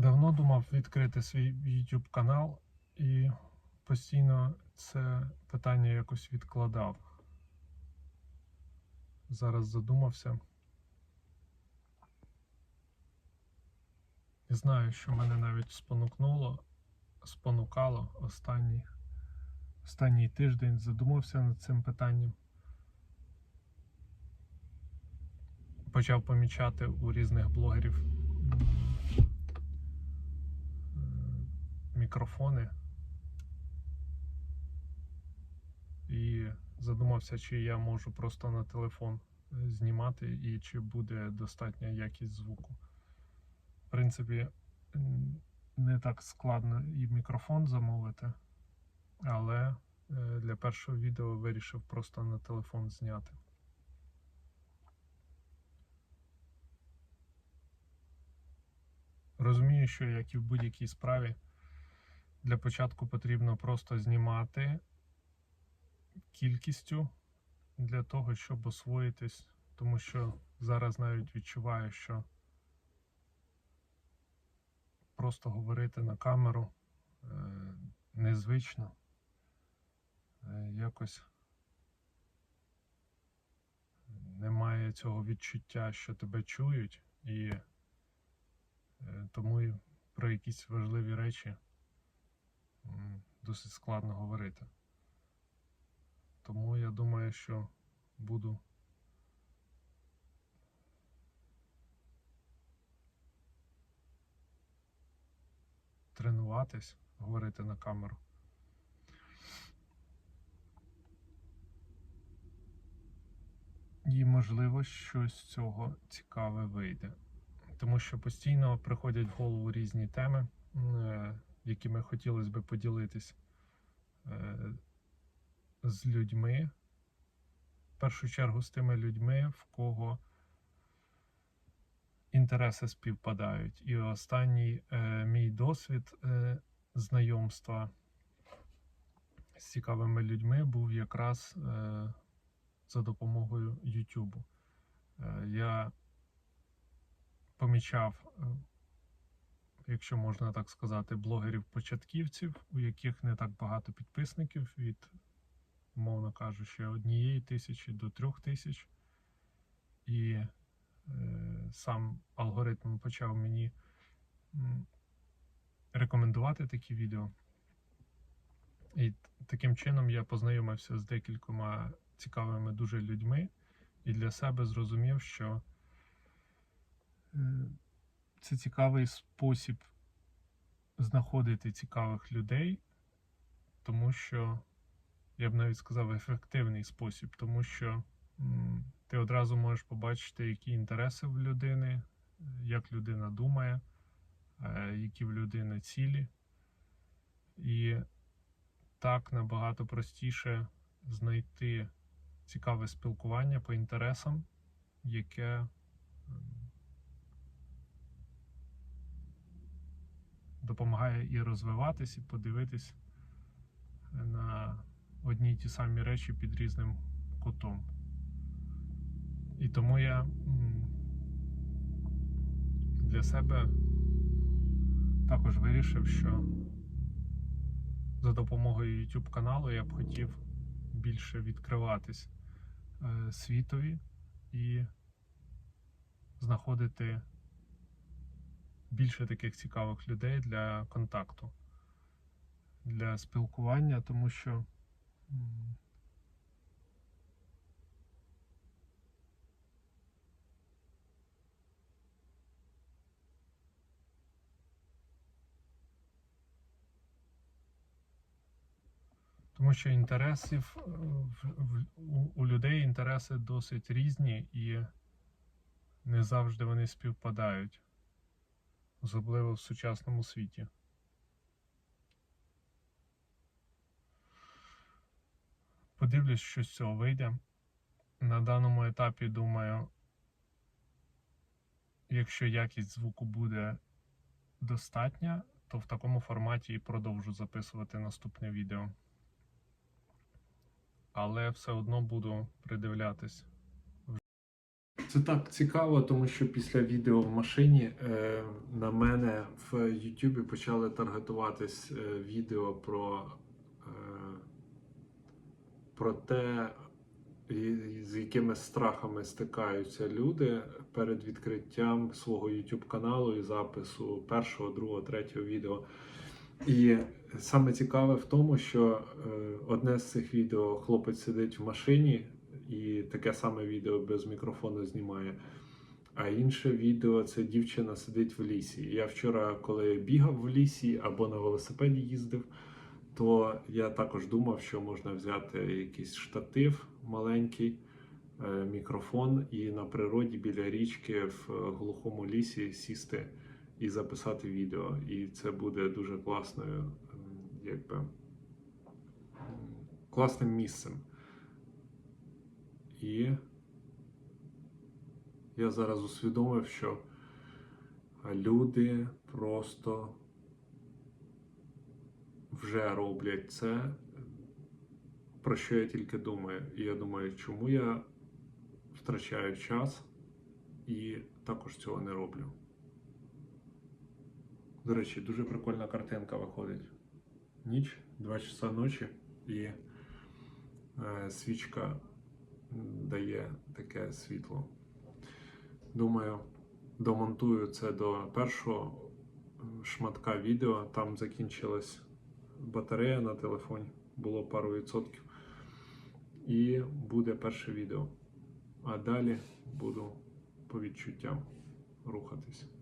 Давно думав відкрити свій YouTube канал і постійно це питання якось відкладав. Зараз задумався. Не знаю, що мене навіть спонукнуло, спонукало останній, останній тиждень задумався над цим питанням. Почав помічати у різних блогерів м, е, мікрофони. І задумався, чи я можу просто на телефон е, знімати і чи буде достатня якість звуку. В принципі, не так складно і мікрофон замовити, але е, для першого відео вирішив просто на телефон зняти. Розумію, що як і в будь-якій справі, для початку потрібно просто знімати кількістю для того, щоб освоїтись, тому що зараз навіть відчуваю, що просто говорити на камеру е, незвично, е, якось немає цього відчуття, що тебе чують, і е, тому про якісь важливі речі досить складно говорити. Тому я думаю, що буду тренуватись, говорити на камеру. І, можливо, щось з цього цікаве вийде. Тому що постійно приходять в голову різні теми, е, якими хотілося би поділитись е, з людьми. В першу чергу з тими людьми, в кого інтереси співпадають. І останній е, мій досвід е, знайомства з цікавими людьми був якраз за допомогою. Е, я помічав, якщо можна так сказати, блогерів-початківців, у яких не так багато підписників від, умовно кажучи, однієї тисячі до трьох тисяч. І е, сам алгоритм почав мені рекомендувати такі відео. І таким чином я познайомився з декількома цікавими дуже людьми і для себе зрозумів, що е, це цікавий спосіб знаходити цікавих людей, тому що я б навіть сказав ефективний спосіб, тому що ти одразу можеш побачити, які інтереси в людини, як людина думає, е, які в людини цілі. І так набагато простіше знайти цікаве спілкування по інтересам, яке допомагає і розвиватись, і подивитись на одні й ті самі речі під різним кутом. І тому я для себе також вирішив, що за допомогою YouTube каналу я б хотів більше відкриватись е, світові і знаходити більше таких цікавих людей для контакту, для спілкування, тому що Тому що інтересів е, у людей інтереси досить різні і не завжди вони співпадають, особливо в сучасному світі. Подивлюсь, що з цього вийде. На даному етапі думаю, якщо якість звуку буде достатня, то в такому форматі і продовжу записувати наступне відео але все одно буду придивлятись. Це так цікаво, тому що після відео в машині е, на мене в Ютубі почали таргетуватись е, відео про, е, про те, з якими страхами стикаються люди перед відкриттям свого YouTube каналу і запису першого, другого, третього відео. І саме цікаве в тому, що е, одне з цих відео хлопець сидить в машині і таке саме відео без мікрофону знімає. А інше відео це дівчина сидить в лісі. Я вчора, коли бігав в лісі або на велосипеді їздив, то я також думав, що можна взяти якийсь штатив маленький, е, мікрофон і на природі біля річки в глухому лісі сісти і записати відео. І це буде дуже класною, якби класним місцем. І я зараз усвідомив, що люди просто вже роблять це, про що я тільки думаю. І я думаю, чому я втрачаю час і також цього не роблю. До речі, дуже прикольна картинка виходить. Ніч, 2 часа ночі, і е, свічка дає таке світло. Думаю, домонтую це до першого шматка відео. Там закінчилась батарея на телефоні, було пару відсотків. І буде перше відео. А далі буду по відчуттям рухатись.